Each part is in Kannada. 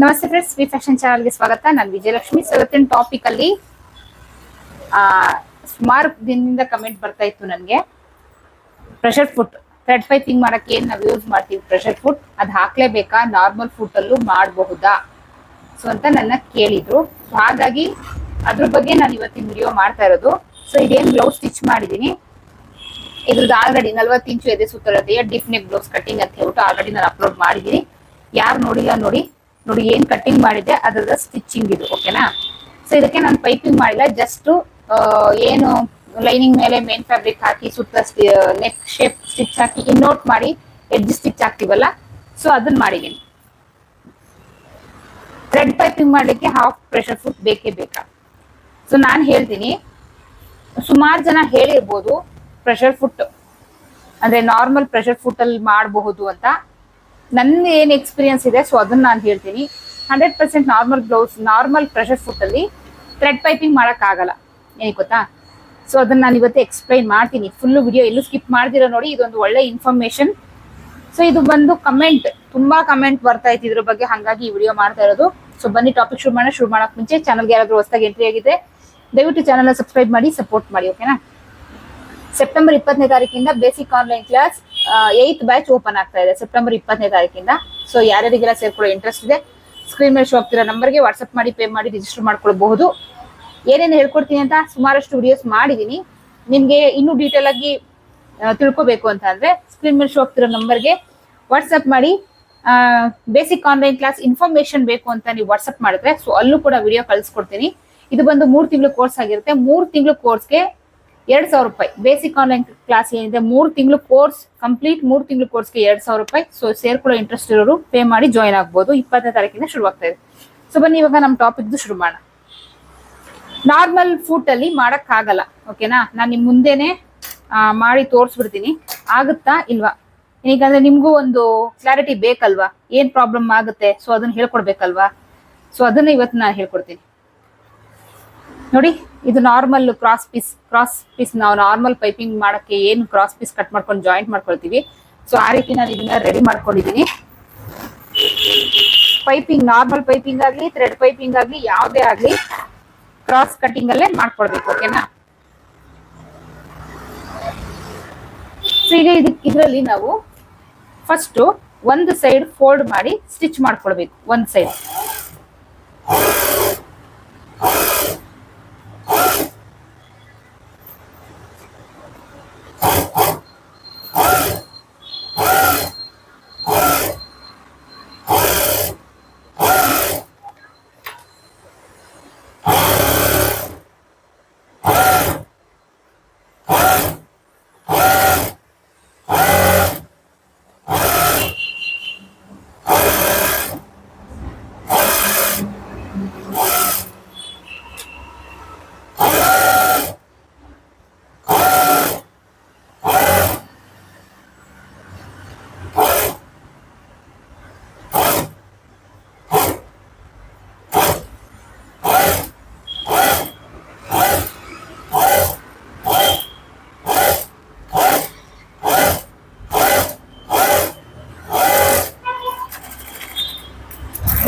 ನಮಸ್ತೆ ಫ್ರೆಂಡ್ಸ್ ವಿ ಫ್ಯಾಷನ್ ಚಾನಲ್ಗೆ ಸ್ವಾಗತ. ನಾನು ವಿಜಯಲಕ್ಷ್ಮಿ. ಸೊ ಇವತ್ತಿನ ಟಾಪಿಕ್ ಅಲ್ಲಿ ಸುಮಾರು ದಿನದಿಂದ ಕಮೆಂಟ್ ಬರ್ತಾ ಇತ್ತು ನನಗೆ. ಪ್ರೆಷರ್ ಫುಡ್ ಥ್ರೆಡ್ ತಿಂಗ್ ಮಾಡಕ್ಕೆ ಏನ್ ನಾವು ಯೂಸ್ ಮಾಡ್ತೀವಿ? ಪ್ರೆಷರ್ ಫುಡ್ ಅದು ಹಾಕ್ಲೇಬೇಕಾ? ನಾರ್ಮಲ್ ಫುಡ್ಡಲ್ಲೂ ಅಲ್ಲೂ ಮಾಡಬಹುದಾ? ಸೊ ಅಂತ ನನ್ನ ಕೇಳಿದ್ರು. ಸೊ ಹಾಗಾಗಿ ಅದ್ರ ಬಗ್ಗೆ ನಾನು ಇವತ್ತಿನ ವಿಡಿಯೋ ಮಾಡ್ತಾ ಇರೋದು. ಸೊ ಇದೇನ್ ಬ್ಲೌಸ್ ಸ್ಟಿಚ್ ಮಾಡಿದ್ದೀನಿ ಇದ್ರದ್ದು ಆಲ್ರೆಡಿ ನಲ್ವತ್ತು ಇಂಚು ಎದೆ ಸುತ್ತಳತೆಯ ಡಿಫ್ ನೆಕ್ ಬ್ಲೌಸ್ ಕಟಿಂಗ್ ಅಂತ ಹೇಳ್ಬಿಟ್ಟು ಆಲ್ರೆಡಿ ನಾನು ಅಪ್ಲೋಡ್ ಮಾಡಿದ್ದೀನಿ ಯಾರು ನೋಡಿಲ್ಲ ನೋಡಿ. ನೋಡಿ ಏನ್ ಕಟಿಂಗ್ ಮಾಡಿದೆ ಅದರ ಸ್ಟಿಚಿಂಗ್ ಇದು ಓಕೆನಾ ಸೊ ಇದಕ್ಕೆ ನಾನು ಪೈಪಿಂಗ್ ಮಾಡಿಲ್ಲ ಜಸ್ಟ್ ಏನು ಲೈನಿಂಗ್ ಮೇಲೆ ಮೇನ್ ಫ್ಯಾಬ್ರಿಕ್ ಹಾಕಿ, ಸುತ್ತ ನೆಕ್ ಶೇಪ್ ಸ್ಟಿಚ್ ಹಾಕಿ ಇನ್ನೋಟ್ ಮಾಡಿ ಎಡ್ಜ್ ಸ್ಟಿಚ್ ಹಾಕ್ತಿವಲ್ಲ ಸೊ ಅದನ್ನ ಮಾಡಿದೀನಿ. ಥ್ರೆಡ್ ಪೈಪಿಂಗ್ ಮಾಡಲಿಕ್ಕೆ ಹಾಫ್ ಪ್ರೆಷರ್ ಫುಟ್ ಬೇಕೇ ಬೇಕಾ? ಸೊ ನಾನು ಹೇಳ್ತೀನಿ, ಸುಮಾರು ಜನ ಹೇಳಿರ್ಬೋದು ಪ್ರೆಷರ್ ಫುಟ್ ಅಂದ್ರೆ ನಾರ್ಮಲ್ ಪ್ರೆಷರ್ ಫುಟ್ ಅಲ್ಲಿ ಮಾಡಬಹುದು ಅಂತ. ನನ್ನ ಏನು ಎಕ್ಸ್ಪೀರಿಯನ್ಸ್ ಇದೆ ಸೊ ಅದನ್ನ ನಾನು ಹೇಳ್ತೀನಿ. Hundred percent normal blouse normal pressure foot ಅಲ್ಲಿ ಥ್ರೆಡ್ ಪೈಪಿಂಗ್ ಮಾಡೋಕ್ಕಾಗಲ್ಲ ಏನಕ್ಕೆ ಗೊತ್ತಾ? ಸೊ ಅದನ್ನ ನಾನು ಇವತ್ತು ಎಕ್ಸ್ಪ್ಲೈನ್ ಮಾಡ್ತೀನಿ. ಫುಲ್ ವಿಡಿಯೋ ಎಲ್ಲೂ ಸ್ಕಿಪ್ ಮಾಡ್ದಿರೋ ನೋಡಿ, ಇದೊಂದು ಒಳ್ಳೆ ಇನ್ಫಾರ್ಮೇಶನ್ ಸೊ ಇದು ಬಂದು ಕಮೆಂಟ್ ತುಂಬಾ ಕಮೆಂಟ್ ಬರ್ತಾ ಇತ್ತು ಇದ್ರ ಬಗ್ಗೆ, ಹಾಗಾಗಿ ಈ ವಿಡಿಯೋ ಮಾಡ್ತಾ ಇರೋದು. ಸೊ ಬನ್ನಿ ಟಾಪಿಕ್ ಶುರು ಮಾಡೋಣ. ಶುರು ಮಾಡಕ್ ಮುಂಚೆ ಚಾನಲ್ಗೆ ಯಾರಾದರೂ ಹೊಸದಾಗಿ ಎಂಟ್ರಿ ಆಗಿದೆ ದಯವಿಟ್ಟು ಚಾನಲ್ ಸಬ್ಸ್ಕ್ರೈಬ್ ಮಾಡಿ ಸಪೋರ್ಟ್ ಮಾಡಿ ಓಕೆನಾ ಸೆಪ್ಟೆಂಬರ್ ಇಪ್ಪತ್ತನೇ ತಾರೀಕಿಂದ basic online class eighth batch open ಆಗ್ತಾ ಇದೆ ಸೆಪ್ಟೆಂಬರ್ ಇಪ್ಪತ್ತನೇ ತಾರೀಕಿಂದ. ಸೊ ಯಾರ್ಯಾರಿಗೆಲ್ಲ ಸೇರ್ಕೊಳ್ಳೋ ಇಂಟ್ರೆಸ್ಟ್ ಇದೆ ಸ್ಕ್ರೀನ್ ಮೇಲೆ ಶೋ ಆಗ್ತಿರೋ ನಂಬರ್ಗೆ ವಾಟ್ಸಪ್ ಮಾಡಿ ಪೇ ಮಾಡಿ ರಿಜಿಸ್ಟರ್ ಮಾಡ್ಕೊಳ್ಬಹುದು. ಏನೇನು ಹೇಳ್ಕೊಡ್ತೀನಿ ಅಂತ ಸುಮಾರಷ್ಟು ವಿಡಿಯೋಸ್ ಮಾಡಿದ್ದೀನಿ ನಿಮಗೆ ಇನ್ನೂ ಡೀಟೇಲ್ ಆಗಿ ತಿಳ್ಕೊಬೇಕು ಅಂತ ಅಂದ್ರೆ ಸ್ಕ್ರೀನ್ ಮೇಲೆ ಶೋ ಆಗ್ತಿರೋ ನಂಬರ್ಗೆ ವಾಟ್ಸಪ್ ಮಾಡಿ ಬೇಸಿಕ್ ಆನ್ಲೈನ್ ಕ್ಲಾಸ್ ಇನ್ಫಾರ್ಮೇಶನ್ ಬೇಕು ಅಂತ ನೀವು ವಾಟ್ಸಪ್ ಮಾಡಿದ್ರೆ ಸೊ ಅಲ್ಲೂ ಕೂಡ ವಿಡಿಯೋ ಕಳಿಸ್ಕೊಡ್ತೀನಿ. ಇದು ಬಂದು ಮೂರು ತಿಂಗಳು ಕೋರ್ಸ್ ಆಗಿರುತ್ತೆ. ಮೂರು ತಿಂಗಳು ಕೋರ್ಸ್ಗೆ ಎರಡ್ ಸಾವಿರ ರೂಪಾಯಿ. ಬೇಸಿಕ್ ಆನ್ಲೈನ್ ಕ್ಲಾಸ್ ಏನಿದೆ, ಮೂರು ತಿಂಗಳು ಕೋರ್ಸ್ ಕಂಪ್ಲೀಟ್ ಮೂರು ತಿಂಗಳು ಕೋರ್ಸ್ಗೆ ಎರಡ್ ಸಾವಿರ ರೂಪಾಯಿ. ಸೊ ಸೇರ್ಕೊಳ್ಳೋ ಇಂಟ್ರೆಸ್ಟ್ ಇರೋರು ಪೇ ಮಾಡಿ ಜಾಯ್ನ್ ಆಗ್ಬೋದು. ಇಪ್ಪತ್ತನೇ ತಾರೀಕಿಂದ ಶುರುವಾಗ್ತಾ ಇದೆ. ಸೊ ಬನ್ನಿ, ಇವಾಗ ನಮ್ಮ ಟಾಪಿಕ್ದು ಶುರು ಮಾಡೋಣ. ನಾರ್ಮಲ್ ಫುಡ್ ಅಲ್ಲಿ ಮಾಡಕ್ ಆಗಲ್ಲ. ಓಕೆನಾ ನಾನು ನಿಮ್ ಮುಂದೆನೆ ಮಾಡಿ ತೋರಿಸ್ಬಿಡ್ತೀನಿ. ಆಗುತ್ತಾ ಇಲ್ವಾ? ಈಗಂದ್ರೆ ನಿಮ್ಗೂ ಒಂದು ಕ್ಲಾರಿಟಿ ಬೇಕಲ್ವಾ? ಏನ್ ಪ್ರಾಬ್ಲಮ್ ಆಗುತ್ತೆ? ಸೊ ಅದನ್ನ ಹೇಳ್ಕೊಡ್ಬೇಕಲ್ವಾ? ಸೊ ಅದನ್ನ ಇವತ್ತು ನಾನು ಹೇಳ್ಕೊಡ್ತೀನಿ. ನೋಡಿ, ಇದು normal cross piece cross piece ನಾವು ನಾರ್ಮಲ್ ಪೈಪಿಂಗ್ ಮಾಡಕ್ಕೆ ಏನು ಕ್ರಾಸ್ ಪೀಸ್ ಕಟ್ ಮಾಡ್ಕೊಂಡು ಜಾಯಿಂಟ್ ಮಾಡ್ಕೊಳ್ತೀವಿ. ಸೊ ಆ ರೀತಿ ನಾನು ಇದನ್ನ ರೆಡಿ ಮಾಡ್ಕೊಂಡಿದ್ದೀನಿ. ಪೈಪಿಂಗ್ ನಾರ್ಮಲ್ ಪೈಪಿಂಗ್ ಆಗಲಿ ಥ್ರೆಡ್ ಪೈಪಿಂಗ್ ಆಗಲಿ, ಯಾವುದೇ ಆಗಲಿ ಕ್ರಾಸ್ ಕಟಿಂಗ್ ಅಲ್ಲೇ ಮಾಡ್ಕೊಳ್ಬೇಕು ಓಕೆನಾ ಈಗ ಇದಕ್ಕೆ ಇದರಲ್ಲಿ ನಾವು ಫಸ್ಟ್ ಒಂದು ಸೈಡ್ ಫೋಲ್ಡ್ ಮಾಡಿ ಸ್ಟಿಚ್ ಮಾಡ್ಕೊಳ್ಬೇಕು, ಒಂದು ಸೈಡ್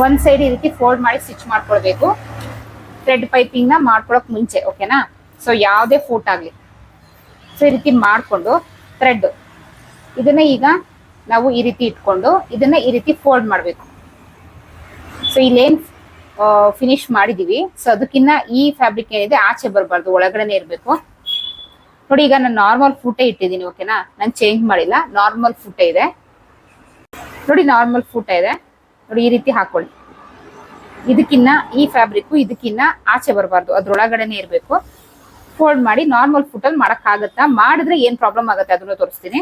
ಒಂದ್ ಸೈಡ್ ಈ ರೀತಿ ಫೋಲ್ಡ್ ಮಾಡಿ ಸ್ಟಿಚ್ ಮಾಡ್ಕೊಳ್ಬೇಕು. ಥ್ರೆಡ್ ಪೈಪಿಂಗ್ನ ಮಾಡ್ಕೊಳಕ್ ಮುಂಚೆ ಓಕೆನಾ ಸೊ ಯಾವುದೇ ಫೂಟ್ ಆಗ್ಲಿ. ಸೊ ಈ ರೀತಿ ಮಾಡ್ಕೊಂಡು ಥ್ರೆಡ್ ಇದನ್ನ ಈಗ ನಾವು ಈ ರೀತಿ ಇಟ್ಕೊಂಡು ಇದನ್ನ ಈ ರೀತಿ ಫೋಲ್ಡ್ ಮಾಡಬೇಕು. ಸೊ ಇಲ್ಲೇನ್ ಫಿನಿಶ್ ಮಾಡಿದೀವಿ. ಸೊ ಅದಕ್ಕಿನ್ನ ಈ ಫ್ಯಾಬ್ರಿಕ್ ಏನಿದೆ, ಆಚೆ ಬರಬಾರ್ದು, ಒಳಗಡೆನೆ ಇರಬೇಕು. ನೋಡಿ, ಈಗ ನಾನು ನಾರ್ಮಲ್ ಫೂಟೇ ಇಟ್ಟಿದ್ದೀನಿ ಓಕೆನಾ ನಾನು ಚೇಂಜ್ ಮಾಡಿಲ್ಲ ನಾರ್ಮಲ್ ಫುಟೇ ಇದೆ. ನೋಡಿ ನಾರ್ಮಲ್ ಫುಟ ಇದೆ. ನೋಡಿ, ಈ ರೀತಿ ಹಾಕೊಳ್ಳಿ. ಇದಕ್ಕಿನ್ನ ಈ ಫ್ಯಾಬ್ರಿಕ್ ಇದಕ್ಕಿನ್ನ ಆಚೆ ಬರಬಾರ್ದು. ಅದ್ರೊಳಗಡೆನೆ ಇರಬೇಕು. ಫೋಲ್ಡ್ ಮಾಡಿ ನಾರ್ಮಲ್ ಫುಟಲ್ಲಿ ಮಾಡಕ್ ಆಗತ್ತಾ ಮಾಡಿದ್ರೆ ಏನು ಪ್ರಾಬ್ಲಮ್ ಆಗುತ್ತೆ ಅದನ್ನು ತೋರಿಸ್ತೀನಿ.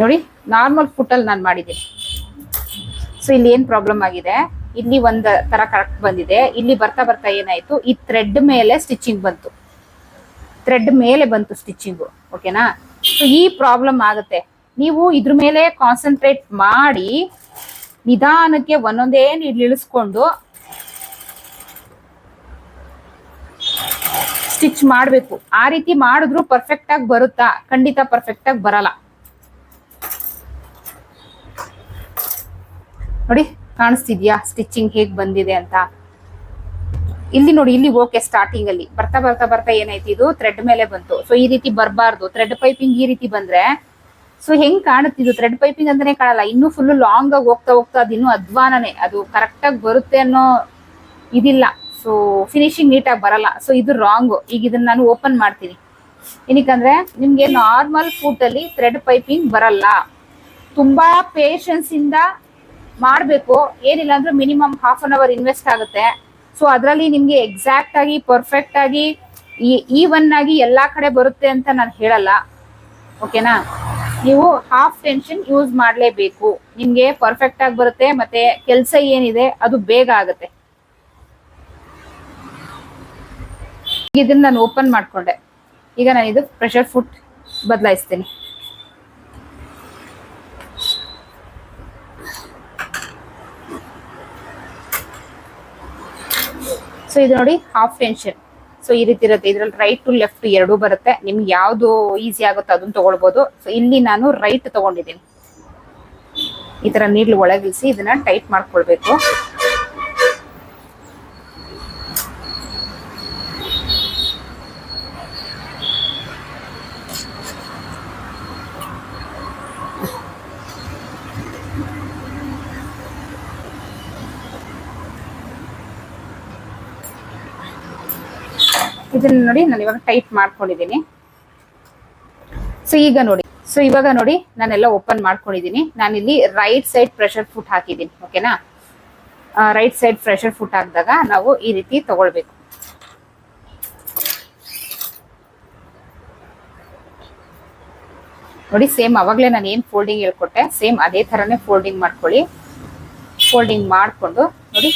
ನೋಡಿ ನಾರ್ಮಲ್ ಫುಟಲ್ಲಿ ನಾನು ಮಾಡಿದ್ದೀನಿ. ಸೊ ಇಲ್ಲಿ ಏನು ಪ್ರಾಬ್ಲಮ್ ಆಗಿದೆ? ಇಲ್ಲಿ ಒಂದ್ ತರ ಕರೆಕ್ಟ್ ಬಂದಿದೆ. ಇಲ್ಲಿ ಬರ್ತಾ ಬರ್ತಾ ಏನಾಯ್ತು? ಈ ಥ್ರೆಡ್ ಮೇಲೆ ಸ್ಟಿಚಿಂಗ್ ಬಂತು. ಥ್ರೆಡ್ ಮೇಲೆ ಬಂತು ಸ್ಟಿಚಿಂಗು ಓಕೆನಾ ಸೊ ಈ ಪ್ರಾಬ್ಲಮ್ ಆಗುತ್ತೆ. ನೀವು ಇದ್ರ ಮೇಲೆ ಕಾನ್ಸಂಟ್ರೇಟ್ ಮಾಡಿ ನಿಧಾನಕ್ಕೆ ಒಂದೊಂದೇ ನೀರು ಇಳಿಸ್ಕೊಂಡು ಸ್ಟಿಚ್ ಮಾಡಬೇಕು. ಆ ರೀತಿ ಮಾಡಿದ್ರು ಪರ್ಫೆಕ್ಟ್ ಆಗಿ ಬರುತ್ತಾ? ಖಂಡಿತ ಪರ್ಫೆಕ್ಟ್ ಆಗಿ ಬರಲ್ಲ. ನೋಡಿ? ಕಾಣಿಸ್ತಿದ್ಯಾ? ಸ್ಟಿಚಿಂಗ್ ಹೇಗ್ ಬಂದಿದೆ ಅಂತ. ಇಲ್ಲಿ ನೋಡಿ, ಇಲ್ಲಿ ಓಕೆ ಸ್ಟಾರ್ಟಿಂಗ್ ಅಲ್ಲಿ. ಬರ್ತಾ ಬರ್ತಾ ಬರ್ತಾ ಏನಾಯ್ತು ಇದು? ಥ್ರೆಡ್ ಮೇಲೆ ಬಂತು. ಸೊ ಈ ರೀತಿ ಬರಬಾರ್ದು. ಥ್ರೆಡ್ ಪೈಪಿಂಗ್ ಈ ರೀತಿ ಬಂದ್ರೆ ಸೊ ಹೆಂಗ್ ಕಾಣುತ್ತಿದ್ದು ಥ್ರೆಡ್ ಪೈಪಿಂಗ್ ಅಂತಾನೆ ಕಾಣಲ್ಲ. ಇನ್ನೂ ಫುಲ್ ಲಾಂಗ್ ಆಗಿ ಹೋಗ್ತಾ ಹೋಗ್ತಾ ಅದಿನ್ನೂ ಅಧ್ವಾನನೇ. ಅದು ಕರೆಕ್ಟ್ ಆಗಿ ಬರುತ್ತೆ ಅನ್ನೋ ಇದಿಲ್ಲ. ಸೊ ಫಿನಿಶಿಂಗ್ ನೀಟಾಗಿ ಬರಲ್ಲ. ಸೊ ಇದು ರಾಂಗ್ ಈಗ ಇದನ್ನ ನಾನು ಓಪನ್ ಮಾಡ್ತೀನಿ. ಏನಕ್ಕಂದ್ರೆ, ನಿಮ್ಗೆ ನಾರ್ಮಲ್ ಫೂಟ್ ಅಲ್ಲಿ ಥ್ರೆಡ್ ಪೈಪಿಂಗ್ ಬರಲ್ಲ. ತುಂಬಾ ಪೇಷನ್ಸ್ ಇಂದ ಮಾಡಬೇಕು. ಏನಿಲ್ಲ ಅಂದ್ರೆ minimum half an hour invest ಆಗುತ್ತೆ. ಸೊ ಅದರಲ್ಲಿ ನಿಮ್ಗೆ ಎಕ್ಸಾಕ್ಟ್ ಆಗಿ ಪರ್ಫೆಕ್ಟ್ ಆಗಿ ಈವನ್ ಆಗಿ ಎಲ್ಲಾ ಕಡೆ ಬರುತ್ತೆ ಅಂತ ನಾನು ಹೇಳಲ್ಲ. ಓಕೆನಾ ನೀವು ಹಾಫ್ ಟೆನ್ಷನ್ ಯೂಸ್ ಮಾಡಲೇಬೇಕು. ನಿಮ್ಗೆ ಪರ್ಫೆಕ್ಟ್ ಆಗಿ ಬರುತ್ತೆ, ಮತ್ತೆ ಕೆಲಸ ಏನಿದೆ, ಅದು ಬೇಗ ಆಗುತ್ತೆ. ಇದನ್ನ ನಾನು ಓಪನ್ ಮಾಡ್ಕೊಂಡೆ. ಈಗ ನಾನು ಇದು ಪ್ರೆಷರ್ ಫುಡ್ ಬದಲಾಯಿಸ್ತೀನಿ. ಸೊ ಇದು ನೋಡಿ ಹಾಫ್ ಟೆನ್ಷನ್ ಸೊ ಈ ರೀತಿ ಇರುತ್ತೆ. ಇದ್ರಲ್ಲಿ ರೈಟ್ ಟು ಲೆಫ್ಟ್ ಎರಡೂ ಬರುತ್ತೆ. ನಿಮ್ಗೆ ಯಾವ್ದು ಈಸಿ ಆಗುತ್ತೋ ಅದನ್ನ ತಗೊಳ್ಬೋದು. ಸೊ ಇಲ್ಲಿ ನಾನು ರೈಟ್ ತಗೊಂಡಿದ್ದೀನಿ. ಈ ತರ ನೀಡ್ಲು ಒಳಗಿಳಿಸಿ ಇದನ್ನ ಟೈಟ್ ಮಾಡ್ಕೊಳ್ಬೇಕು. ಇದನ್ನ ನೋಡಿ ನಾನು ಇವಾಗ ಟೈಪ್ ಮಾಡ್ಕೊಂಡಿದ್ದೀನಿ ಸೊ ಈಗ ನೋಡಿ. ಸೊ ಇವಾಗ ನೋಡಿ ನಾನೆಲ್ಲ ಓಪನ್ ಮಾಡ್ಕೊಂಡಿದ್ದೀನಿ ನಾನಿಲ್ಲಿ ರೈಟ್ ಸೈಡ್ ಪ್ರೆಷರ್ ಫುಟ್ ಹಾಕಿದ್ದೀನಿ ಓಕೆನಾ ರೈಟ್ ಸೈಡ್ ಪ್ರೆಷರ್ ಫುಟ್ ಹಾಕಿದಾಗ ನಾವು ಈ ರೀತಿ ತಗೊಳ್ಬೇಕು. ನೋಡಿ ಸೇಮ್ ಅವಾಗಲೇ ನಾನು ಏನು ಫೋಲ್ಡಿಂಗ್ ಹೇಳ್ಕೊಟ್ಟೆ ಸೇಮ್ ಅದೇ ಥರನೇ ಫೋಲ್ಡಿಂಗ್ ಮಾಡ್ಕೊಳ್ಳಿ. ಫೋಲ್ಡಿಂಗ್ ಮಾಡಿಕೊಂಡು ನೋಡಿ.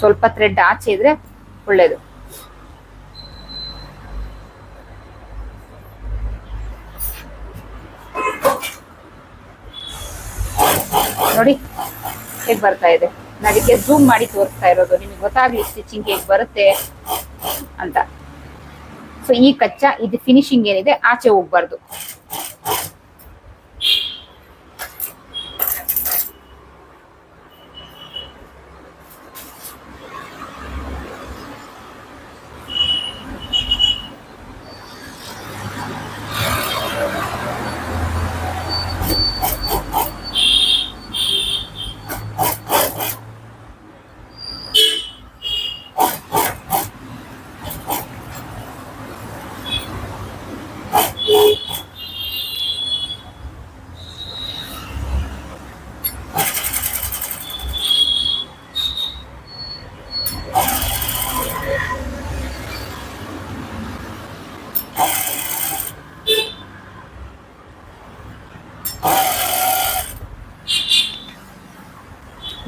ಸ್ವಲ್ಪ ಥ್ರೆಡ್ ಆಚೆ ಇದ್ರೆ ಒಳ್ಳೇದು. ನೋಡಿ, ಹೇಗ್ ಬರ್ತಾ ಇದೆ. ನಾನು ಜೂಮ್ ಝೂಮ್ ಮಾಡಿ ತೋರಿಸ್ತಾ ಇರೋದು. ನಿಮಗೆ ಗೊತ್ತಾಗ್ಲಿ ಸ್ಟಿಚಿಂಗ್ ಹೇಗ್ ಬರುತ್ತೆ ಅಂತ. ಸೊ ಈ ಕಚ್ಚಾ, ಇದು ಫಿನಿಶಿಂಗ್ ಏನಿದೆ, ಆಚೆ ಹೋಗ್ಬಾರ್ದು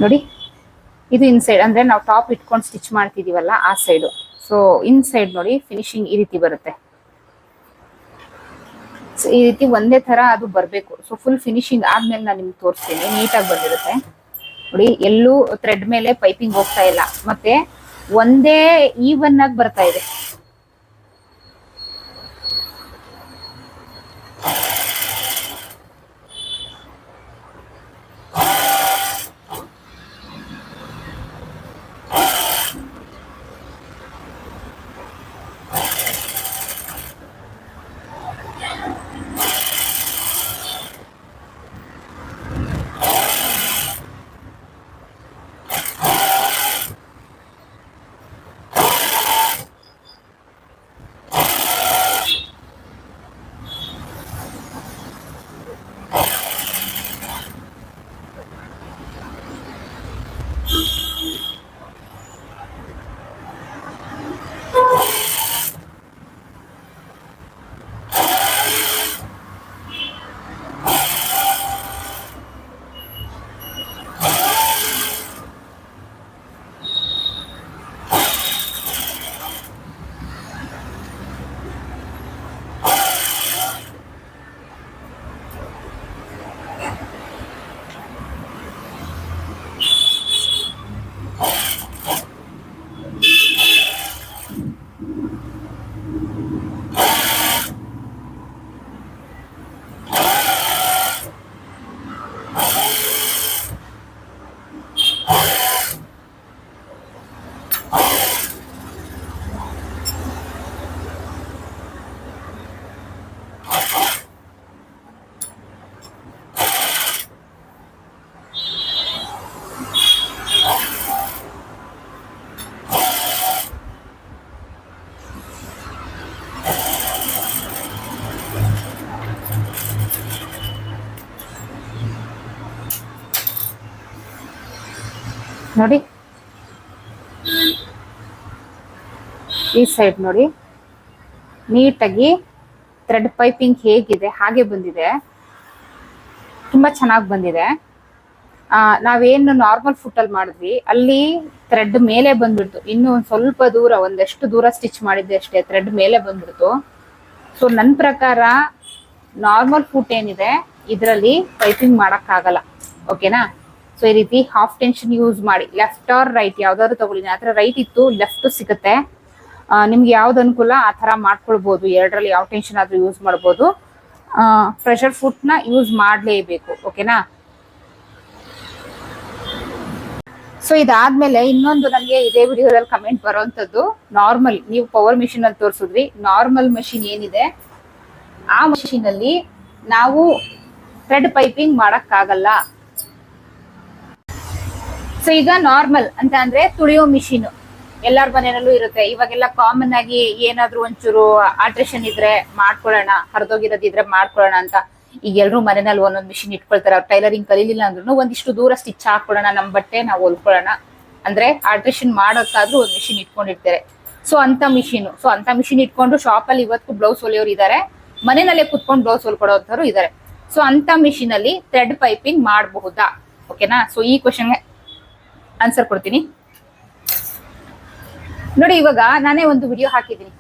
ನೋಡಿ ಇದು ಇನ್ಸೈಡ್ ಅಂದ್ರೆ ನಾವು ಟಾಪ್ ಇಟ್ಕೊಂಡು ಸ್ಟಿಚ್ ಮಾಡ್ತಿದೀವಲ್ಲ ಆ ಸೈಡು. ಸೊ ಇನ್ಸೈಡ್ ನೋಡಿ ಫಿನಿಶಿಂಗ್ ಈ ರೀತಿ ಬರುತ್ತೆ. ಈ ರೀತಿ ಒಂದೇ ತರ ಅದು ಬರಬೇಕು. ಸೊ ಫುಲ್ ಫಿನಿಶಿಂಗ್ ಆದ್ಮೇಲೆ ನಾನು ನಿಮ್ಗೆ ತೋರಿಸ್ತೀನಿ. ನೀಟಾಗಿ ಬಂದಿರುತ್ತೆ. ನೋಡಿ, ಎಲ್ಲೂ ಥ್ರೆಡ್ ಮೇಲೆ ಪೈಪಿಂಗ್ ಹೋಗ್ತಾ ಇಲ್ಲ. ಮತ್ತೆ ಒಂದೇ ಈವನ್ ಆಗಿ ಬರ್ತಾ ಇದೆ. ನೋಡಿ. ಈ ಸೈಡ್ ನೋಡಿ. ನೀಟಾಗಿ ಥ್ರೆಡ್ ಪೈಪಿಂಗ್ ಹೇಗಿದೆ, ಹಾಗೆ ಬಂದಿದೆ. ತುಂಬ ಚೆನ್ನಾಗಿ ಬಂದಿದೆ. ನಾವೇನು ನಾರ್ಮಲ್ ಫುಟ್ಟಲ್ಲಿ ಮಾಡಿದ್ವಿ. ಅಲ್ಲಿ ಥ್ರೆಡ್ ಮೇಲೆ ಬಂದ್ಬಿಡ್ತು. ಇನ್ನೂ ಒಂದು ಸ್ವಲ್ಪ ದೂರ, ಒಂದೆಷ್ಟು ದೂರ ಸ್ಟಿಚ್ ಮಾಡಿದ್ದೆ ಅಷ್ಟೇ ಥ್ರೆಡ್ ಮೇಲೆ ಬಂದ್ಬಿಡ್ತು. ಸೊ ನನ್ನ ಪ್ರಕಾರ ನಾರ್ಮಲ್ ಫುಟ್ ಏನಿದೆ, ಇದರಲ್ಲಿ ಪೈಪಿಂಗ್ ಆಗಲ್ಲ ಓಕೆನಾ ಸೊ ರೀತಿ ಹಾಫ್ ಟೆನ್ಷನ್ ಯೂಸ್ ಮಾಡಿ. ಲೆಫ್ಟ್ ಆರ್ ರೈಟ್ ಯಾವ್ದಾದ್ರು ತಗೊಳ್ಳಿ. ಆ ಥರ ರೈಟ್ ಇತ್ತು ಲೆಫ್ಟ್ ಸಿಗುತ್ತೆ. ನಿಮ್ಗೆ ಯಾವ್ದು ಅನುಕೂಲ, ಆ ಥರ ಮಾಡ್ಕೊಳ್ಬೋದು. ಎರಡರಲ್ಲಿ ಯಾವ ಟೆನ್ಷನ್ ಆದ್ರೂ ಯೂಸ್ ಮಾಡ್ಬೋದು. ಪ್ರೆಷರ್ ಫುಟ್ನ ಯೂಸ್ ಮಾಡಲೇಬೇಕು ಓಕೆನಾ ಸೊ ಇದಾದ್ಮೇಲೆ ಇನ್ನೊಂದು ನನಗೆ ಇದೇ ವಿಡಿಯೋದಲ್ಲಿ ಕಮೆಂಟ್ ಬರುವಂತದ್ದು ನಾರ್ಮಲ್ ನೀವು ಪವರ್ ಮಿಷಿನ್ ಅಲ್ಲಿ ತೋರಿಸಿದ್ರಿ. ನಾರ್ಮಲ್ ಮಷಿನ್ ಏನಿದೆ? ಆ ಮಷಿನಲ್ಲಿ ನಾವು ಥ್ರೆಡ್ ಪೈಪಿಂಗ್ ಮಾಡಕ್ಕಾಗಲ್ಲ. ಸೊ ಈಗ ನಾರ್ಮಲ್ ಅಂತ ಅಂದ್ರೆ ತುಳಿಯೋ ಮಿಷಿನ್ ಎಲ್ಲಾರ ಮನೆಯಲ್ಲೂ ಇರುತ್ತೆ. ಇವಾಗೆಲ್ಲ ಕಾಮನ್ ಆಗಿ ಏನಾದ್ರೂ ಒಂಚೂರು ಆಲ್ಟ್ರೇಷನ್ ಇದ್ರೆ ಮಾಡ್ಕೊಳ್ಳೋಣ ಹರಿದೋಗಿರೋದಿದ್ರೆ ಮಾಡ್ಕೊಳ್ಳೋಣ ಅಂತ ಈಗ ಎಲ್ರು ಮನೆಯಲ್ಲಿ ಒಂದೊಂದು ಮಿಷಿನ್ ಇಟ್ಕೊಳ್ತಾರೆ. ಅವ್ರು ಟೈಲರಿಂಗ್ ಕಲೀಲಿಲ್ಲ ಅಂದ್ರೂ ಒಂದಿಷ್ಟು ದೂರ ಸ್ಟಿಚ್ ಹಾಕೊಳ್ಳೋಣ ನಮ್ ಬಟ್ಟೆ ನಾವು ಹೊಲ್ಕೊಳ್ಳೋಣ. ಅಂದ್ರೆ ಆಲ್ಟ್ರೇಷನ್ ಮಾಡೋಕ್ಕಾದ್ರೂ ಒಂದು ಮಿಷಿನ್ ಇಟ್ಕೊಂಡಿರ್ತಾರೆ. ಸೊ ಅಂತ ಮಿಷಿನ್ ಸೊ ಅಂತ ಮಿಷಿನ್ ಇಟ್ಕೊಂಡು ಅಲ್ಲಿ ಇವತ್ತು ಬ್ಲೌಸ್ ಹೊಲಿಯೋರು ಇದ್ದಾರೆ ಮನೆಯಲ್ಲೇ ಕುತ್ಕೊಂಡು ಬ್ಲೌಸ್ ಹೊಲ್ಕೊಡೋಂಥವ್ರು ಇದ್ದಾರೆ ಸೊ ಅಂತ ಮಿಷಿನ್ ಅಲ್ಲಿ ಥ್ರೆಡ್ ಪೈಪಿಂಗ್ ಮಾಡಬಹುದಾ? ಓಕೆನಾ ಸೊ ಈ ಕ್ವಶನ್ಗೆ ಆನ್ಸರ್ ಕೊಡ್ತೀನಿ. ನೋಡಿ, ಇವಾಗ ನಾನೇ ಒಂದು ವಿಡಿಯೋ ಹಾಕಿದ್ದೀನಿ.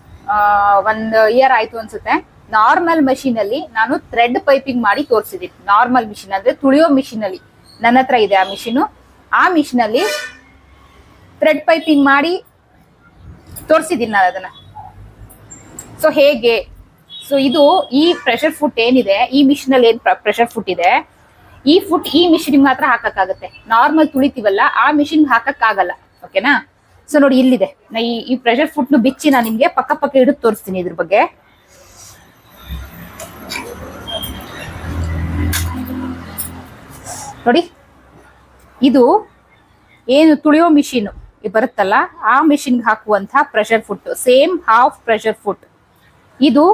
ಒಂದು ಇಯರ್ ಆಯ್ತು ಅನ್ಸುತ್ತೆ. ನಾರ್ಮಲ್ ಮಷೀನ್ ಅಲ್ಲಿ ನಾನು ಥ್ರೆಡ್ ಪೈಪಿಂಗ್ ಮಾಡಿ ತೋರಿಸಿದ್ದೀನಿ. ನಾರ್ಮಲ್ ಮಿಷಿನ್ ಅಂದ್ರೆ ತುಳಿಯೋ ಮಿಷಿನ್ ಅಲ್ಲಿ. ನನ್ನ ಹತ್ರ ಇದೆ ಆ ಮಿಷಿನ್ ಆ ಮಿಷಿನ್ ಅಲ್ಲಿ ಥ್ರೆಡ್ ಪೈಪಿಂಗ್ ಮಾಡಿ ತೋರಿಸಿದ್ದೀನಿ ನಾನು ಅದನ್ನ. ಸೊ ಹೇಗೆ? ಸೊ ಇದು ಈ ಪ್ರೆಷರ್ ಫುಟ್ ಏನಿದೆ, ಈ ಮಿಷಿನ್ ಅಲ್ಲಿ ಏನ್ ಪ್ರೆಷರ್ ಫುಟ್ ಇದೆ? ಈ ಫುಟ್ ಈ ಮಿಷಿನ್ ಮಾತ್ರ ಹಾಕಕ್ಕಾಗತ್ತೆ. ನಾರ್ಮಲ್ ತುಳಿತೀವಲ್ಲ, ಆ ಮಿಷಿನ್ ಹಾಕಕ್ಕಾಗಲ್ಲ. ಓಕೆನಾ ಸೊ ನೋಡಿ ಇಲ್ಲಿದೆ. ನಾ ಈ ಪ್ರೆಷರ್ ಫುಟ್ ನು ಬಿಚ್ಚಿ ನಾನು ನಿಮ್ಗೆ ಪಕ್ಕ ಪಕ್ಕ ಹಿಡಿದು ತೋರಿಸ್ತೀನಿ ಇದ್ರ ಬಗ್ಗೆ. ನೋಡಿ, ಇದು ಏನು ತುಳಿಯೋ ಮಿಷಿನ್ ಬರುತ್ತಲ್ಲ, ಆ ಮಿಷಿನ್ಗೆ ಹಾಕುವಂತಹ pressure foot same half pressure foot ಇದು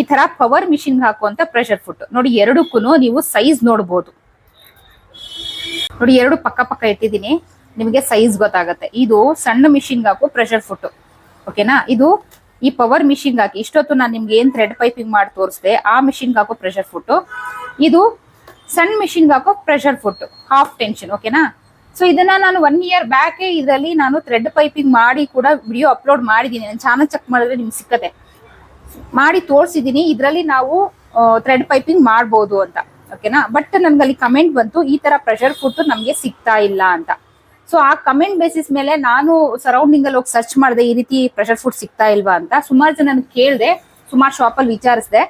ಈ ತರ ಪವರ್ ಮಿಷಿನ್ ಹಾಕುವಂತ ಪ್ರೆಷರ್ ಫುಟ್ ನೋಡಿ ಎರಡಕ್ಕೂ ನೀವು ಸೈಜ್ ನೋಡ್ಬೋದು. ನೋಡಿ, ಎರಡು ಪಕ್ಕ ಪಕ್ಕ ಇಟ್ಟಿದ್ದೀನಿ ನಿಮಗೆ ಸೈಜ್ ಗೊತ್ತಾಗುತ್ತೆ. ಇದು ಸಣ್ಣ ಮಿಷಿನ್ ಹಾಕೋ ಪ್ರೆಷರ್ ಫುಟ್ ಓಕೆನಾ ಇದು ಈ ಪವರ್ ಮಿಷಿನ್ ಹಾಕಿ, ಇಷ್ಟೊತ್ತು ನಾನು ನಿಮ್ಗೆ ಏನ್ ಥ್ರೆಡ್ ಪೈಪಿಂಗ್ ಮಾಡಿ ತೋರಿಸ್ದೆ, ಆ ಮಿಷಿನ್ ಹಾಕೋ ಪ್ರೆಷರ್ ಫುಟ್ ಇದು ಸಣ್ಣ ಮಿಷಿನ್ ಹಾಕೋ ಪ್ರೆಷರ್ ಫುಟ್ ಹಾಫ್ ಟೆನ್ಷನ್ ಓಕೆನಾ ಸೊ ಇದನ್ನ ನಾನು ಒನ್ ಇಯರ್ ಬ್ಯಾಕ್ ಇದರಲ್ಲಿ ನಾನು ಥ್ರೆಡ್ ಪೈಪಿಂಗ್ ಮಾಡಿ ಕೂಡ ವಿಡಿಯೋ ಅಪ್ಲೋಡ್ ಮಾಡಿದ್ದೀನಿ. ನಾನು ಚಾನಲ್ ಚೆಕ್ ಮಾಡಿದ್ರೆ ನಿಮ್ಗೆ ಸಿಕ್ಕತ್ತೆ. ಮಾಡಿ ತೋರಿಸಿದೀನಿ ಇದರಲ್ಲಿ ನಾವು ಥ್ರೆಡ್ ಪೈಪಿಂಗ್ ಮಾಡ್ಬೋದು ಅಂತ. ಓಕೆನಾ? ಬಟ್ ನನ್ಗೆ ಅಲ್ಲಿ ಕಮೆಂಟ್ ಬಂತು, ಈ ತರ ಪ್ರೆಷರ್ ಫುಡ್ ನಮ್ಗೆ ಸಿಗ್ತಾ ಇಲ್ಲ ಅಂತ. ಸೊ ಆ ಕಮೆಂಟ್ ಬೇಸಿಸ್ ಮೇಲೆ ನಾನು ಸರೌಂಡಿಂಗ್ ಅಲ್ಲಿ ಹೋಗಿ ಸರ್ಚ್ ಮಾಡಿದೆ, ಈ ರೀತಿ ಪ್ರೆಷರ್ ಫುಡ್ ಸಿಗ್ತಾ ಇಲ್ವಾ ಅಂತ. ಸುಮಾರು ಜನ ಕೇಳಿದೆ, ಸುಮಾರು ಶಾಪಲ್ಲಿ ವಿಚಾರಿಸಿದೆ.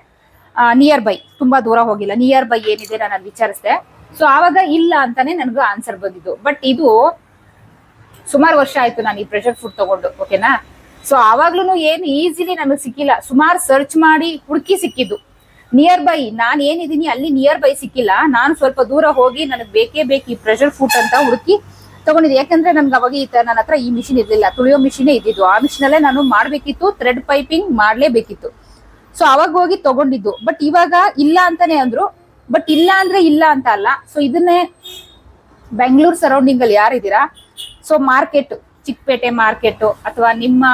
ನಿಯರ್ ಬೈ ತುಂಬಾ ದೂರ ಹೋಗಿಲ್ಲ. ನಿಯರ್ ಬೈ ಏನಿದೆ ನಾನು ಅಲ್ಲಿ ವಿಚಾರಿಸಿದೆ. ಸೊ ಆವಾಗ ಇಲ್ಲ ಅಂತಾನೆ ನನಗೂ ಆನ್ಸರ್ ಬಂದಿದ್ದು. ಬಟ್ ಇದು ಸುಮಾರು ವರ್ಷ ಆಯ್ತು ನಾನು ಈ ಪ್ರೆಷರ್ ಫುಡ್ ತಗೊಂಡು, ಓಕೆನಾ? ಸೊ ಆವಾಗ್ಲೂ ಏನು ಈಸಿಲಿ ನನಗೆ ಸಿಕ್ಕಿಲ್ಲ. ಸುಮಾರು ಸರ್ಚ್ ಮಾಡಿ ಹುಡುಕಿ ಸಿಕ್ಕಿದ್ದು. ನಿಯರ್ ಬೈ ನಾನು ಏನಿದ್ದೀನಿ ಅಲ್ಲಿ ನಿಯರ್ ಬೈ ಸಿಕ್ಕಿಲ್ಲ. ನಾನು ಸ್ವಲ್ಪ ದೂರ ಹೋಗಿ ನನಗೆ ಬೇಕೇ ಬೇಕು ಈ ಪ್ರೆಷರ್ ಫುಡ್ ಅಂತ ಹುಡುಕಿ ತಗೊಂಡಿದ್ದೆ. ಯಾಕಂದ್ರೆ ನನ್ಗೆ ಅವಾಗ ಈ ತರ ನನ್ನ ಹತ್ರ ಈ ಮಿಷಿನ್ ಇರ್ಲಿಲ್ಲ. ತುಳಿಯೋ ಮಿಷಿನೇ ಇದ್ದಿದ್ದು. ಆ ಮಿಷಿನಲ್ಲೇ ನಾನು ಮಾಡ್ಬೇಕಿತ್ತು ಥ್ರೆಡ್ ಪೈಪಿಂಗ್ ಮಾಡ್ಲೇಬೇಕಿತ್ತು. ಸೊ ಅವಾಗ ಹೋಗಿ ತಗೊಂಡಿದ್ದು. ಬಟ್ ಇವಾಗ ಇಲ್ಲ ಅಂತಾನೆ ಅಂದ್ರು. ಬಟ್ ಇಲ್ಲ ಅಂದ್ರೆ ಇಲ್ಲ ಅಂತ ಅಲ್ಲ. ಸೊ ಇದನ್ನೇ ಬೆಂಗಳೂರು ಸರೌಂಡಿಂಗ್ ಅಲ್ಲಿ ಯಾರಿದ್ದೀರಾ? ಸೊ ಮಾರ್ಕೆಟ್ ಚಿಕ್ಕಪೇಟೆ ಮಾರ್ಕೆಟ್ ಅಥವಾ ನಿಮ್ಮ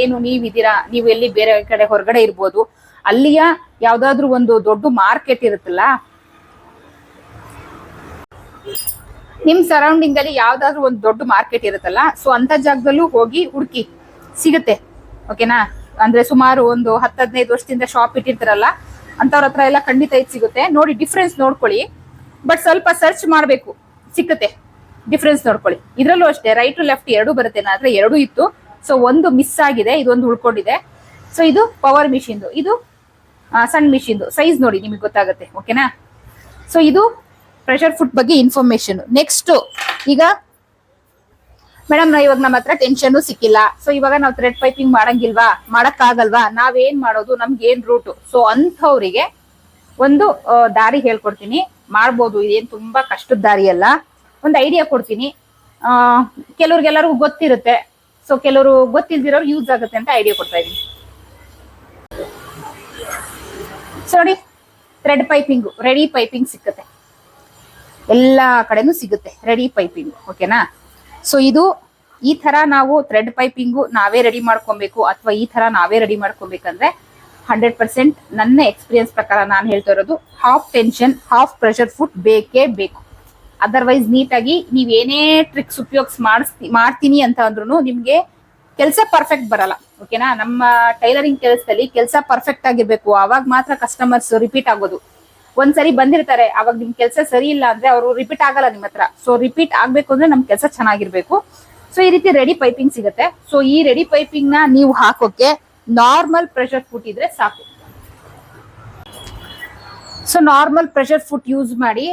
ಏನು ನೀವಿದ್ದೀರಾ? ನೀವು ಎಲ್ಲಿ ಬೇರೆ ಕಡೆ ಹೊರಗಡೆ ಇರ್ಬೋದು. ಅಲ್ಲಿಯ ಯಾವ್ದಾದ್ರು ಒಂದು ದೊಡ್ಡ ಮಾರ್ಕೆಟ್ ಇರುತ್ತಲ್ಲ? ನಿಮ್ ಸರೌಂಡಿಂಗ್ ಅಲ್ಲಿ ಯಾವ್ದಾದ್ರು ಒಂದು ದೊಡ್ಡ ಮಾರ್ಕೆಟ್ ಇರುತ್ತಲ್ಲ, ಸೊ ಅಂತ ಜಾಗದಲ್ಲೂ ಹೋಗಿ ಹುಡುಕಿ ಸಿಗುತ್ತೆ, ಓಕೆನಾ? ಅಂದ್ರೆ ಸುಮಾರು ಒಂದು ಹತ್ತು, ಹದಿನೈದು ವರ್ಷದಿಂದ ಶಾಪ್ ಇಟ್ಟಿರ್ತಾರಲ್ಲ, ಅಂತವ್ರ ಹತ್ರ ಎಲ್ಲ ಖಂಡಿತ ಇದು ಸಿಗುತ್ತೆ. ನೋಡಿ ಡಿಫ್ರೆನ್ಸ್ ನೋಡ್ಕೊಳ್ಳಿ. ಬಟ್ ಸ್ವಲ್ಪ ಸರ್ಚ್ ಮಾಡಬೇಕು, ಸಿಕ್ಕತ್ತೆ. ಡಿಫ್ರೆನ್ಸ್ ನೋಡ್ಕೊಳ್ಳಿ. ಇದ್ರಲ್ಲೂ ಅಷ್ಟೇ ರೈಟ್ ಟು ಲೆಫ್ಟ್ ಎರಡು ಬರುತ್ತೆ. ನನ್ನ ಎರಡು ಇತ್ತು. ಸೊ ಒಂದು ಮಿಸ್ ಆಗಿದೆ, ಇದೊಂದು ಉಳ್ಕೊಂಡಿದೆ. ಸೊ ಇದು ಪವರ್ ಮಿಷಿನ್ದು ಇದು ಸಣ್ಣ ಮಿಷಿನ್ದು ಸೈಜ್ ನೋಡಿ, ನಿಮಗೆ ಗೊತ್ತಾಗುತ್ತೆ, ಓಕೆನಾ? ಸೊ ಇದು ಪ್ರೆಷರ್ ಫುಡ್ ಬಗ್ಗೆ ಇನ್ಫಾರ್ಮೇಶನ್ ನೆಕ್ಸ್ಟ್ ಈಗ ಮೇಡಮ್ ಇವಾಗ ನಮ್ಮ ಹತ್ರ ಟೆನ್ಷನ್ ಸಿಕ್ಕಿಲ್ಲ. ಸೊ ಇವಾಗ ನಾವು ಥ್ರೆಡ್ ಪೈಪಿಂಗ್ ಮಾಡಂಗಿಲ್ವಾ? ಮಾಡಕ್ಕಾಗಲ್ವಾ? ನಾವೇನ್ ಮಾಡೋದು? ನಮ್ಗೆ ಏನ್ ರೂಟ್ ಸೊ ಅಂಥವ್ರಿಗೆ ಒಂದು ದಾರಿ ಹೇಳ್ಕೊಡ್ತೀನಿ. ಮಾಡ್ಬೋದು, ಇದೇನ್ ತುಂಬಾ ಕಷ್ಟದ ದಾರಿ ಅಲ್ಲ. ಒಂದು ಐಡಿಯಾ ಕೊಡ್ತೀನಿ. ಕೆಲವ್ರಿಗೆಲ್ಲರಿಗೂ ಗೊತ್ತಿರುತ್ತೆ. ಸೊ ಕೆಲವರು ಗೊತ್ತಿಲ್ದಿರೋರು ಯೂಸ್ ಆಗುತ್ತೆ ಅಂತ ಐಡಿಯಾ ಕೊಡ್ತಾ ಇದೀನಿ ಸೊ ನೋಡಿ ಥ್ರೆಡ್ ಪೈಪಿಂಗು ರೆಡಿ ಪೈಪಿಂಗ್ ಸಿಕ್ಕತ್ತೆ. ಎಲ್ಲ ಕಡೆನೂ ಸಿಗುತ್ತೆ ರೆಡಿ ಪೈಪಿಂಗ್ ಓಕೆನಾ ಸೊ ಇದು ಈ ತರ ನಾವು ಥ್ರೆಡ್ ಪೈಪಿಂಗು ನಾವೇ ರೆಡಿ ಮಾಡ್ಕೊಬೇಕು ಅಥವಾ ಈ ತರ ನಾವೇ ರೆಡಿ ಮಾಡ್ಕೊಬೇಕಂದ್ರೆ ಹಂಡ್ರೆಡ್ ಪರ್ಸೆಂಟ್ ನನ್ನ ಎಕ್ಸ್ಪೀರಿಯನ್ಸ್ ಪ್ರಕಾರ ನಾನು ಹೇಳ್ತಾ ಇರೋದು half tension half pressure foot ಬೇಕೇ ಬೇಕು. ಅದರ್ವೈಸ್ ನೀಟಾಗಿ ನೀವೇನೇ ಟ್ರಿಕ್ಸ್ ಉಪಯೋಗಿಸ್ ಮಾಡಿಸ್ತಿ ಮಾಡ್ತೀನಿ ಅಂತ ಅಂದ್ರೂ ನಿಮ್ಗೆ ಕೆಲಸ ಪರ್ಫೆಕ್ಟ್ ಬರಲ್ಲ ಓಕೆನಾ ನಮ್ಮ ಟೈಲರಿಂಗ್ ಕೆಲಸದಲ್ಲಿ ಕೆಲಸ ಪರ್ಫೆಕ್ಟ್ ಆಗಿರ್ಬೇಕು. ಅವಾಗ ಮಾತ್ರ ಕಸ್ಟಮರ್ಸ್ ರಿಪೀಟ್ ಆಗೋದು. ಒಂದ್ಸರಿ ಬಂದಿರ್ತಾರೆ ಅವಾಗ ನಿಮ್ ಕೆಲಸ ಸರಿ ಇಲ್ಲ ಅಂದ್ರೆ ಅವರು ರಿಪೀಟ್ ಆಗಲ್ಲ ನಿಮ್ಮ ಹತ್ರ. ಸೊ ರಿಪೀಟ್ ಆಗ್ಬೇಕು ಅಂದ್ರೆ ನಮ್ ಕೆಲಸ ಚೆನ್ನಾಗಿರ್ಬೇಕು. ಸೊ ಈ ರೀತಿ ರೆಡಿ ಪೈಪಿಂಗ್ ಸಿಗುತ್ತೆ. ಸೊ ಈ ರೆಡಿ ಪೈಪಿಂಗ್ನ ನೀವು ಹಾಕೋಕೆ ನಾರ್ಮಲ್ ಪ್ರೆಷರ್ ಫುಟ್ ಇದ್ರೆ ಸಾಕು. So normal pressure foot use ಮಾಡಿ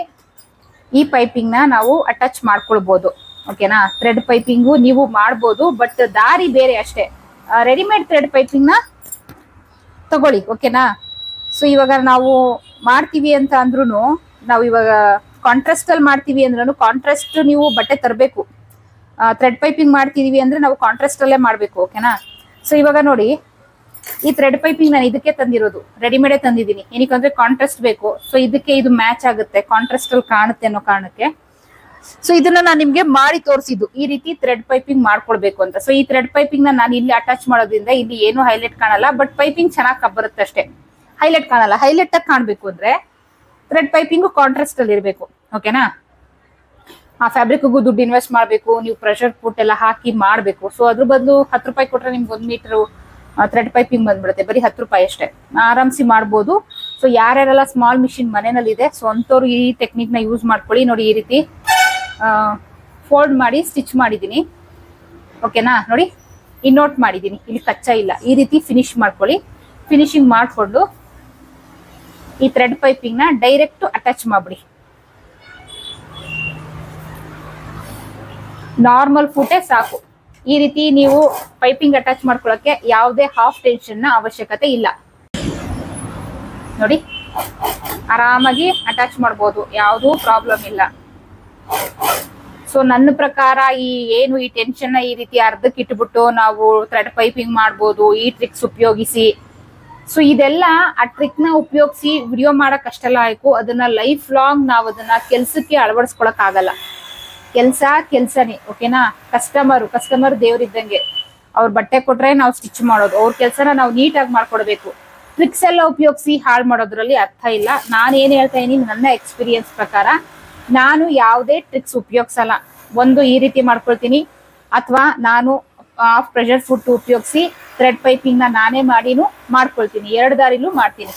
ಈ ಪೈಪಿಂಗ್ನ ನಾವು ಅಟ್ಯಾಚ್ ಮಾಡ್ಕೊಳ್ಬಹುದು ಓಕೆನಾ? ಥ್ರೆಡ್ ಪೈಪಿಂಗು ನೀವು ಮಾಡ್ಬೋದು ಬಟ್ ದಾರಿ ಬೇರೆ ಅಷ್ಟೇ. ರೆಡಿಮೇಡ್ ಥ್ರೆಡ್ ಪೈಪಿಂಗ್ನ ತಗೊಳ್ಳಿ, ಓಕೆನಾ? ಸೊ ಇವಾಗ ನಾವು ಮಾಡ್ತೀವಿ ಅಂತ ಅಂದ್ರೂ ನಾವು ಇವಾಗ ಕಾಂಟ್ರಾಸ್ಟ್ ಅಲ್ಲಿ ಮಾಡ್ತೀವಿ ಅಂದ್ರೂ ಕಾಂಟ್ರಾಸ್ಟ್ ನೀವು ಬಟ್ಟೆ ತರಬೇಕು. ಥ್ರೆಡ್ ಪೈಪಿಂಗ್ ಮಾಡ್ತಿದೀವಿ ಅಂದ್ರೆ ನಾವು ಕಾಂಟ್ರಾಸ್ಟ್ ಅಲ್ಲೇ ಮಾಡ್ಬೇಕು, ಓಕೆನಾ? ಸೊ ಇವಾಗ ನೋಡಿ, ಈ ಥ್ರೆಡ್ ಪೈಪಿಂಗ್ ನಾನು ಇದಕ್ಕೆ ತಂದಿರೋದು ರೆಡಿಮೇಡೇ ತಂದಿದ್ದೀನಿ. ಏನಕ್ಕಂದ್ರೆ ಕಾಂಟ್ರಾಸ್ಟ್ ಬೇಕು. ಸೊ ಇದಕ್ಕೆ ಇದು ಮ್ಯಾಚ್ ಆಗುತ್ತೆ ಕಾಂಟ್ರಾಸ್ಟ್ ಅಲ್ಲಿ ಕಾಣುತ್ತೆ ಅನ್ನೋ ಕಾರಣಕ್ಕೆ. ಸೊ ಇದನ್ನ ನಾನು ನಿಮ್ಗೆ ಮಾಡಿ ತೋರಿಸಿದ್ದು. ಈ ರೀತಿ ಥ್ರೆಡ್ ಪೈಪಿಂಗ್ ಮಾಡ್ಕೊಳ್ಬೇಕು ಅಂತ. ಸೊ ಈ ಥ್ರೆಡ್ ಪೈಪಿಂಗ್ನ ನಾನು ಇಲ್ಲಿ ಅಟ್ಯಾಚ್ ಮಾಡೋದ್ರಿಂದ ಇಲ್ಲಿ ಏನು ಹೈಲೈಟ್ ಕಾಣಲ್ಲ ಬಟ್ ಪೈಪಿಂಗ್ ಚೆನ್ನಾಗಿ ಕಬ್ಬರುತ್ತೆ ಅಷ್ಟೇ. ಹೈಲೈಟ್ ಕಾಣಲ್ಲ. ಹೈಲೈಟ್ ಆಗಿ ಕಾಣಬೇಕು ಅಂದ್ರೆ ಥ್ರೆಡ್ ಪೈಪಿಂಗ್ ಕಾಂಟ್ರಾಸ್ಟ್ ಅಲ್ಲಿ ಇರಬೇಕು. ಓಕೆನಾ ಆ ಫ್ಯಾಬ್ರಿಕ್ಗೂ ದುಡ್ಡು ಇನ್ವೆಸ್ಟ್ ಮಾಡಬೇಕು. ನೀವು ಪ್ರೆಷರ್ ಪುಟ್ ಎಲ್ಲ ಹಾಕಿ ಮಾಡಬೇಕು. ಸೊ ಅದ್ರ ಬದಲು ಹತ್ತು ರೂಪಾಯಿ ಕೊಟ್ರೆ ನಿಮ್ಗೆ ಒಂದು ಮೀಟರ್ ಥ್ರೆಡ್ ಪೈಪಿಂಗ್ ಬಂದ್ಬಿಡುತ್ತೆ. ಬರೀ ಹತ್ತು ರೂಪಾಯಿ ಅಷ್ಟೇ. ಆರಾಮ್ಸಿ ಮಾಡ್ಬೋದು. ಸೊ ಯಾರ್ಯಾರೆಲ್ಲ ಸ್ಮಾಲ್ ಮಿಷಿನ್ ಮನೆಯಲ್ಲಿ ಇದೆ ಸೊ ಅಂಥವ್ರು ಈ ಟೆಕ್ನಿಕ್ನ ಯೂಸ್ ಮಾಡ್ಕೊಳ್ಳಿ. ನೋಡಿ ಈ ರೀತಿ ಫೋಲ್ಡ್ ಮಾಡಿ ಸ್ಟಿಚ್ ಮಾಡಿದ್ದೀನಿ ಓಕೆನಾ ನೋಡಿ ಇನ್ನೋಟ್ ಮಾಡಿದ್ದೀನಿ ಇಲ್ಲಿ ಕಚ್ಚಾ ಇಲ್ಲ. ಈ ರೀತಿ ಫಿನಿಶ್ ಮಾಡ್ಕೊಳ್ಳಿ. ಫಿನಿಶಿಂಗ್ ಮಾಡಿಕೊಂಡು, ಈ ಥ್ರೆಡ್ ಪೈಪಿಂಗ್ನ ಡೈರೆಕ್ಟ್ ಅಟ್ಯಾಚ್ ಮಾಡಿಬಿಡಿ. ನಾರ್ಮಲ್ ಫುಟೇ ಸಾಕು. ಈ ರೀತಿ ನೀವು ಪೈಪಿಂಗ್ ಅಟ್ಯಾಚ್ ಮಾಡ್ಕೊಳ್ಳೋಕೆ ಯಾವುದೇ ಹಾಫ್ ಟೆನ್ಷನ್ನ ಅವಶ್ಯಕತೆ ಇಲ್ಲ. ನೋಡಿ, ಆರಾಮಾಗಿ ಅಟ್ಯಾಚ್ ಮಾಡ್ಬೋದು. ಯಾವುದೂ ಪ್ರಾಬ್ಲಮ್ ಇಲ್ಲ. ಸೊ ನನ್ನ ಪ್ರಕಾರ ಈ ಏನು ಈ ಟೆನ್ಷನ್ ಈ ರೀತಿ ಅರ್ಧಕ್ಕೆ ಇಟ್ಬಿಟ್ಟು ನಾವು ಥ್ರೆಡ್ ಪೈಪಿಂಗ್ ಮಾಡ್ಬೋದು, ಈ ಟ್ರಿಕ್ಸ್ ಉಪಯೋಗಿಸಿ. ಸೊ ಇದೆಲ್ಲ ಆ ಟ್ರಿಕ್ನ ಉಪಯೋಗಿಸಿ ವಿಡಿಯೋ ಮಾಡಕ್ ಅಷ್ಟೆಲ್ಲ ಆಯ್ಕು. ಅದನ್ನ ಲೈಫ್ ಲಾಂಗ್ ನಾವು ಅದನ್ನ ಕೆಲ್ಸಕ್ಕೆ ಅಳವಡಿಸ್ಕೊಳಕ್ ಆಗಲ್ಲ. ಕೆಲ್ಸ ಕೆಲ್ಸನೇ ಓಕೆನಾ ಕಸ್ಟಮರ್ ಕಸ್ಟಮರ್ ದೇವ್ರಿದ್ದಂಗೆ. ಅವ್ರ ಬಟ್ಟೆ ಕೊಟ್ರೆ ನಾವು ಸ್ಟಿಚ್ ಮಾಡೋದು. ಅವ್ರ ಕೆಲ್ಸನ ನಾವು ನೀಟಾಗಿ ಮಾಡ್ಕೊಡ್ಬೇಕು. ಟ್ರಿಕ್ಸ್ ಎಲ್ಲ ಉಪಯೋಗಿಸಿ ಹಾಳು ಮಾಡೋದ್ರಲ್ಲಿ ಅರ್ಥ ಇಲ್ಲ. ನಾನು ಏನು ಹೇಳ್ತಾ ಇದ್ದೀನಿ ನನ್ನ ಎಕ್ಸ್ಪೀರಿಯನ್ಸ್ ಪ್ರಕಾರ. ನಾನು ಯಾವುದೇ ಟ್ರಿಕ್ಸ್ ಉಪಯೋಗಿಸಲ್ಲ. ಒಂದು ಈ ರೀತಿ ಮಾಡ್ಕೊಳ್ತೀನಿ. ಅಥವಾ ನಾನು ಆಫ್ ಪ್ರೆಷರ್ ಫುಡ್ ಉಪಯೋಗಿಸಿ ಥ್ರೆಡ್ ಪೈಪಿಂಗ್ನ ನಾನೇ ಮಾಡಿನೂ ಮಾಡ್ಕೊಳ್ತೀನಿ. ಎರಡು ದಾರಿಲೂ ಮಾಡ್ತೀನಿ.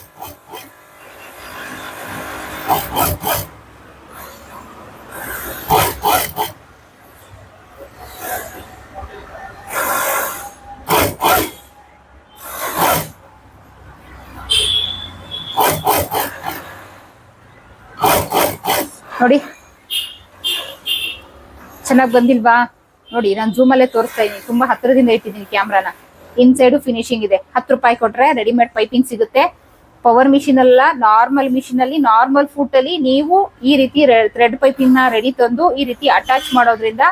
ನೋಡಿ. ಚೆನ್ನಾಗಿ ಬಂದಿಲ್ವಾ? ನೋಡಿ, ನಾನು ಜೂಮಲ್ಲೇ ತೋರಿಸ್ತಾ ಇದ್ದೀನಿ ತುಂಬಾ ಹತ್ತಿರದಿಂದ ಇಟ್ಟಿದ್ದೀನಿ ಕ್ಯಾಮ್ರಾನ ಇನ್ ಸೈಡು ಫಿನಿಶಿಂಗ್ ಇದೆ. ಹತ್ತು ರೂಪಾಯಿ ಕೊಟ್ರೆ ರೆಡಿಮೇಡ್ ಪೈಪಿಂಗ್ ಸಿಗುತ್ತೆ. ಪವರ್ ಮಿಷಿನ್ ಅಲ್ಲ ನಾರ್ಮಲ್ ಮಿಷಿನ್ ಅಲ್ಲಿ ನಾರ್ಮಲ್ ಫುಟ್ ಅಲ್ಲಿ ನೀವು ಈ ರೀತಿ ಥ್ರೆಡ್ ಪೈಪಿಂಗ್ನ ರೆಡಿ ತಂದು ಈ ರೀತಿ ಅಟ್ಯಾಚ್ ಮಾಡೋದ್ರಿಂದ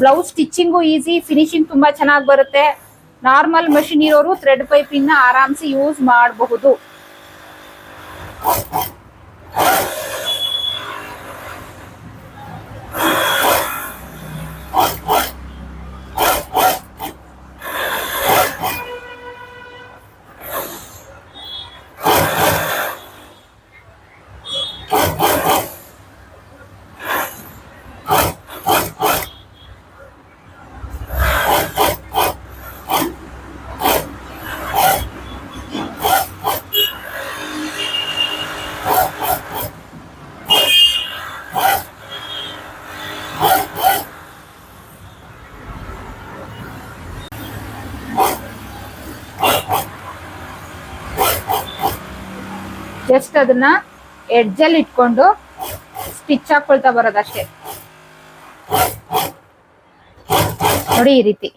ಬ್ಲೌಸ್ ಸ್ಟಿಚಿಂಗು ಈಸಿ ಫಿನಿಶಿಂಗ್ ತುಂಬಾ ಚೆನ್ನಾಗಿ ಬರುತ್ತೆ. ನಾರ್ಮಲ್ ಮಷಿನ್ ಇರೋರು ಥ್ರೆಡ್ ಪೈಪಿಂಗ್ನ ಆರಾಮ್ಸಿ ಯೂಸ್ ಮಾಡಬಹುದು. ಜಸ್ಟ್ ಅದನ್ನ ಎಡ್ಜಲ್ಲಿ ಇಟ್ಕೊಂಡು ಸ್ಟಿಚ್ ಹಾಕೊಳ್ತಾ ಬರೋದಷ್ಟೇ. ನೋಡಿ ಈ ರೀತಿ.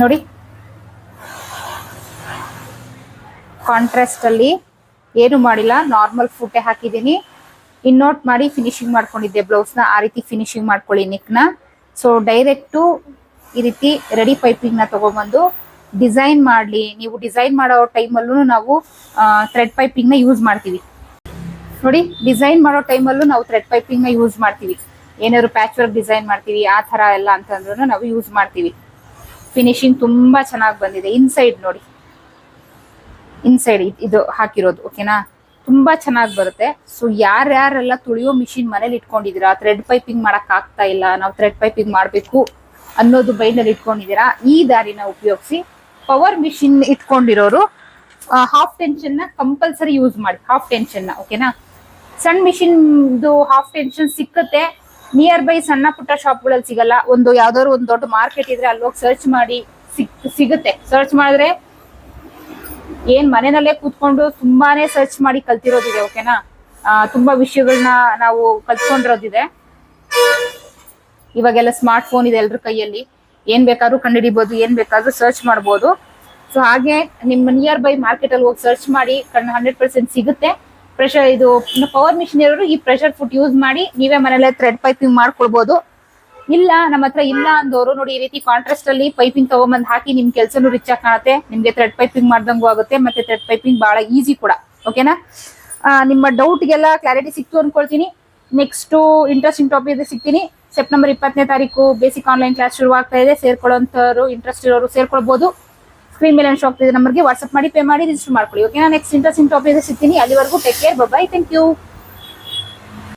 ನೋಡಿ. ಕಾಂಟ್ರಾಸ್ಟ್ ಅಲ್ಲಿ ಏನು ಮಾಡಿಲ್ಲ ನಾರ್ಮಲ್ ಫುಟೆ ಹಾಕಿದ್ದೀನಿ. ಇನ್ನೋಟ್ ಮಾಡಿ ಫಿನಿಶಿಂಗ್ ಮಾಡ್ಕೊಂಡಿದ್ದೆ ಬ್ಲೌಸ್ನ, ಆ ರೀತಿ ಫಿನಿಶಿಂಗ್ ಮಾಡ್ಕೊಳ್ಳಿ ನೆಕ್ನ ಸೊ ಡೈರೆಕ್ಟು ಈ ರೀತಿ ರೆಡಿ ಪೈಪಿಂಗ್ನ ತಗೊಂಡ್ಬಂದು ಡಿಸೈನ್ ಮಾಡ್ಲಿ. ನೀವು ಡಿಸೈನ್ ಮಾಡೋ ಟೈಮಲ್ಲೂ ನಾವು ಥ್ರೆಡ್ ಪೈಪಿಂಗ್ನ ಯೂಸ್ ಮಾಡ್ತೀವಿ. ನೋಡಿ ಡಿಸೈನ್ ಮಾಡೋ ಟೈಮಲ್ಲೂ ನಾವು ಥ್ರೆಡ್ ಪೈಪಿಂಗ್ನ ಯೂಸ್ ಮಾಡ್ತೀವಿ. ಏನಾದ್ರು ಪ್ಯಾಚ್ ವರ್ಕ್ ಡಿಸೈನ್ ಮಾಡ್ತೀವಿ, ಆ ತರ ಎಲ್ಲ ಅಂತಂದ್ರೂ ನಾವು ಯೂಸ್ ಮಾಡ್ತೀವಿ. ಫಿನಿಶಿಂಗ್ ತುಂಬಾ ಚೆನ್ನಾಗಿ ಬಂದಿದೆ. ಇನ್ಸೈಡ್ ನೋಡಿ. ಇನ್ಸೈಡ್ ಇದು ಹಾಕಿರೋದು ಓಕೆನಾ ತುಂಬಾ ಚೆನ್ನಾಗಿ ಬರುತ್ತೆ. ಸೊ ಯಾರ್ಯಾರೆಲ್ಲ ತುಳಿಯೋ ಮಿಷಿನ್ ಮನೇಲಿ ಇಟ್ಕೊಂಡಿದ್ದೀರಾ? ಥ್ರೆಡ್ ಪೈಪಿಂಗ್ ಮಾಡಕ್ ಆಗ್ತಾ ಇಲ್ಲ. ನಾವು ಥ್ರೆಡ್ ಪೈಪಿಂಗ್ ಮಾಡಬೇಕು ಅನ್ನೋದು ಬೈನಲ್ಲಿ ಇಟ್ಕೊಂಡಿದ್ದೀರಾ? ಈ ದಾರಿನ ಉಪಯೋಗಿಸಿ ಪವರ್ ಮಿಷಿನ್ ಇಟ್ಕೊಂಡಿರೋರು ಹಾಫ್ ಟೆನ್ಷನ್ನ ಕಂಪಲ್ಸರಿ ಯೂಸ್ ಮಾಡಿ. ಹಾಫ್ ಟೆನ್ಷನ್ನ ಓಕೆನಾ ಸಣ್ಣ ಮಿಷಿನ್ ಹಾಫ್ ಟೆನ್ಷನ್ ಸಿಕ್ಕತ್ತೆ. ನಿಯರ್ ಬೈ ಸಣ್ಣ ಪುಟ್ಟ ಶಾಪ್ಗಳಲ್ಲಿ ಸಿಗಲ್ಲ. ಒಂದು ಯಾವ್ದಾದ್ರು ಒಂದು ದೊಡ್ಡ ಮಾರ್ಕೆಟ್ ಇದ್ರೆ ಅಲ್ಲಿ ಹೋಗಿ ಸರ್ಚ್ ಮಾಡಿ ಸಿಗುತ್ತೆ. ಸರ್ಚ್ ಮಾಡಿದ್ರೆ ಏನ್ ಮನೆಯಲ್ಲೇ ಕೂತ್ಕೊಂಡು ತುಂಬಾನೇ ಸರ್ಚ್ ಮಾಡಿ ಕಲ್ತಿರೋದಿದೆ ಓಕೆನಾ ತುಂಬಾ ವಿಷಯಗಳನ್ನ ನಾವು ಕಲ್ತ್ಕೊಂಡಿರೋದಿದೆ. ಇವಾಗೆಲ್ಲ ಸ್ಮಾರ್ಟ್ ಫೋನ್ ಇದೆ ಎಲ್ರ ಕೈಯಲ್ಲಿ. ಏನ್ ಬೇಕಾದ್ರೂ ಕಂಡುಹಿಡಿಬಹುದು ಏನ್ ಬೇಕಾದ್ರೂ ಸರ್ಚ್ ಮಾಡ್ಬೋದು. ಸೊ ಹಾಗೆ ನಿಮ್ಮ ನಿಯರ್ ಬೈ ಮಾರ್ಕೆಟ್ ಅಲ್ಲಿ ಹೋಗಿ ಸರ್ಚ್ ಮಾಡಿ ಹಂಡ್ರೆಡ್ ಪರ್ಸೆಂಟ್ ಸಿಗುತ್ತೆ. ಪ್ರೆಷರ್ ಇದು ಪವರ್ ಮಿಷಿನ್ ಇರೋರು ಈ ಪ್ರೆಷರ್ ಫುಟ್ ಯೂಸ್ ಮಾಡಿ ನೀವೇ ಮನೇಲೆ ಥ್ರೆಡ್ ಪೈಪಿಂಗ್ ಮಾಡ್ಕೊಳ್ಬಹುದು ಇಲ್ಲ, ನಮ್ಮ ಹತ್ರ ಇಲ್ಲ ಅಂದವರು ನೋಡಿ ಈ ರೀತಿ ಕಾಂಟ್ರಾಸ್ಟ್ ಅಲ್ಲಿ ಪೈಪಿಂಗ್ ತಗೊಂಬಂದ್ ಹಾಕಿ ನಿಮ್ ಕೆಲ್ಸನೂ ರಿಚ್ ಆಗಿ ಕಾಣುತ್ತೆ. ನಿಮ್ಗೆ ಥ್ರೆಡ್ ಪೈಪಿಂಗ್ ಮಾಡ್ದಂಗೂ ಆಗುತ್ತೆ, ಮತ್ತೆ ಥ್ರೆಡ್ ಪೈಪಿಂಗ್ ಬಹಳ ಈಸಿ ಕೂಡ. ಓಕೆನಾ ನಿಮ್ಮ ಡೌಟ್ಗೆಲ್ಲ ಕ್ಲಾರಿಟಿ ಸಿಕ್ತು ಅನ್ಕೊಳ್ತೀನಿ. ನೆಕ್ಸ್ಟ್ ಇಂಟ್ರೆಸ್ಟಿಂಗ್ ಟಾಪಿಕ್ ಸಿಗ್ತೀನಿ. ಸೆಪ್ಟೆಂಬರ್ ಇಪ್ಪತ್ತನೇ ತಾರೀಕು ಬೇಸಿಕ್ ಆನ್ಲೈನ್ ಕ್ಲಾಸ್ ಶುರು ಆಗ್ತಾ ಇದೆ. ಸೇರ್ಕೊಳ್ಳೋಂಥವ್ರು ಇಂಟ್ರೆಸ್ಟ್ ಇರೋರು ಸೇರ್ಕೊಳ್ಬಹುದು ಸ್ಕ್ರೀನ್ ಮೇಲೆ ಶಾಪ್ ಇದೆ ನಂಬರ್ಗೆ ವಾಟ್ಸ್ಆಪ್ ಮಾಡಿ ಪೇ ಮಾಡಿ ರಿಜಿಸ್ಟರ್ ಮಾಡ್ಕೊಳ್ಳಿ. ಓಕೆನಾ ನೆಕ್ಸ್ಟ್ ಇಂಟ್ರೆಸ್ಟಿಂಗ್ ಟಾಪಿಕ್ ಸಿಗ್ತೀನಿ. ಅಲ್ಲಿವರೆಗೂ take care bye thank you